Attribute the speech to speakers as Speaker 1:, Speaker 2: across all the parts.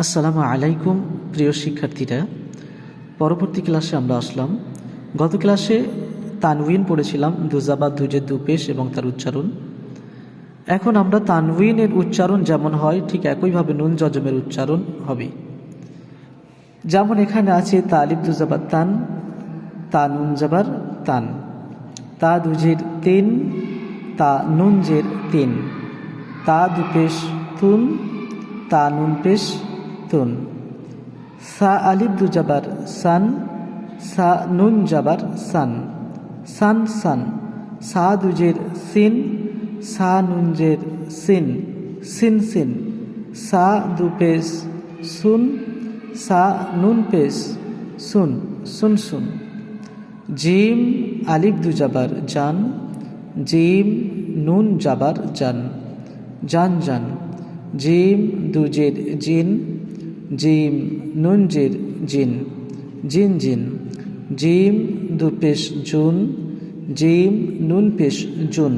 Speaker 1: আসসালামু আলাইকুম, প্রিয় শিক্ষার্থীরা। পরবর্তী ক্লাসে আমরা আসলাম। গত ক্লাসে তানউইন পড়েছিলাম দুজাবাদ দুজের দুপেশ এবং তার উচ্চারণ। এখন আমরা তানউইনের উচ্চারণ যেমন হয়, ঠিক একইভাবে নুন জজমের উচ্চারণ হবে। যেমন এখানে আছে তালিব দুজাবাদ তান, তা নুন জাবার তান। তা দুজের তিন, তা নুন জের তিন। তা দুপেশ তুন, তা নুন পেশ তুন সা আলিফ দু জাবার সান, সা নুন জাবার সান সান সান, সা দুজের সিন, সা নুনজের সিন সিন সিন, সা দু পেশ সুন, সা নুন পেশ সুন সুন সুন। জিম আলিফ দু জাবার জান, জিম নুন জাবার জান জান জান। জিম দুজের জিন জিম নুন জের জিন জিন জিন, জিম দু পেশ জুন, জিম নুন পেশ জুন।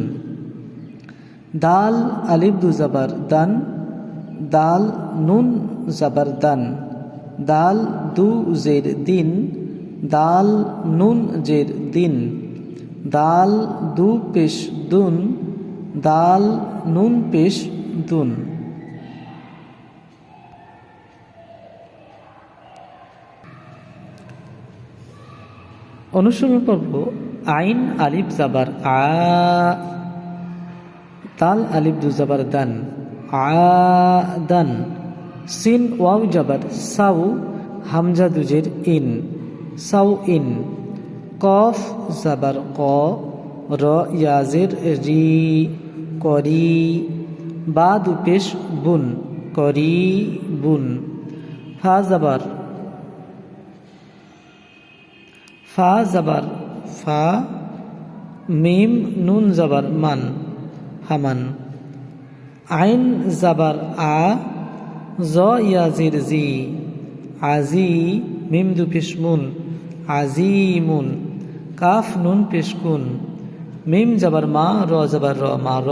Speaker 1: দাল আলিফ দু জাবার দান, দাল নুন জাবার দান, দাল দু জের দিন, দাল নুন জের দিন, দাল দু পেশ দুন, দাল নুন পেশ দুন। অনুসরণ পর্ব, আইন আলিফ জাবার আ, তাল আলিফ দু জাবার দান, আ, দান, সিন ওয়াও জাবার সাউ, হামজা দুজের ইন, সাউ ইন, কফ জাবার ক, র ইয়াজের রি, করি, বা দুপেশ বুন, করি বুন, ফা জাবার ফা জাবার, ফা, মিম, নুন জাবার, মান, হামান। আইন জাবার, আ, জ, ইয়াজির, জি। আজি, মিম দু পেশমুন আজিমুন কাফ, নুন পেশকুন মিম জাবার, মা, র জাবার, র, মা, র।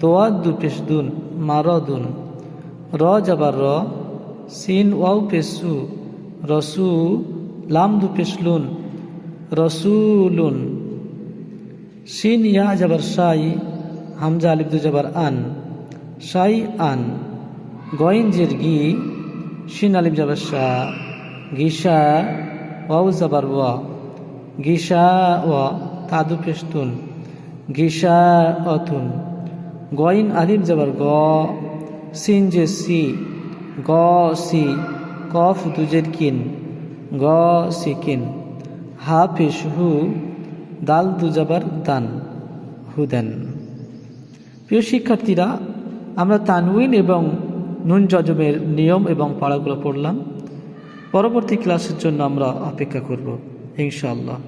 Speaker 1: দোয়াদ দু পেশ দুন, মা, র, দুন। র জাবার, র। সিন, ওয়াও পেশু রসু লাম দু পেশলুন রসুলুন। সিন ইয়া জাবার শাই হামজা আলিফ দু জাবার আন। শাই আন। গয়েন জের গি শিন আলিফ জাবার শাহ গিসা ওয়াউ জাবার ওয়া। গিসা ওয়া তাদু পেস্তুন গিসা অতুন। গইন আলিফ জাবার গ, সিন জে সি। গ সি, কফ দুজের কিন। গ সিকিন হা পেশ হু, দাল দুজাবার দান হু দেন প্রিয় শিক্ষার্থীরা, আমরা তানউইন এবং নুন জজমের নিয়ম এবং পাড়াগুলো পড়লাম। পরবর্তী ক্লাসের জন্য আমরা অপেক্ষা করব, ইনশাআল্লাহ।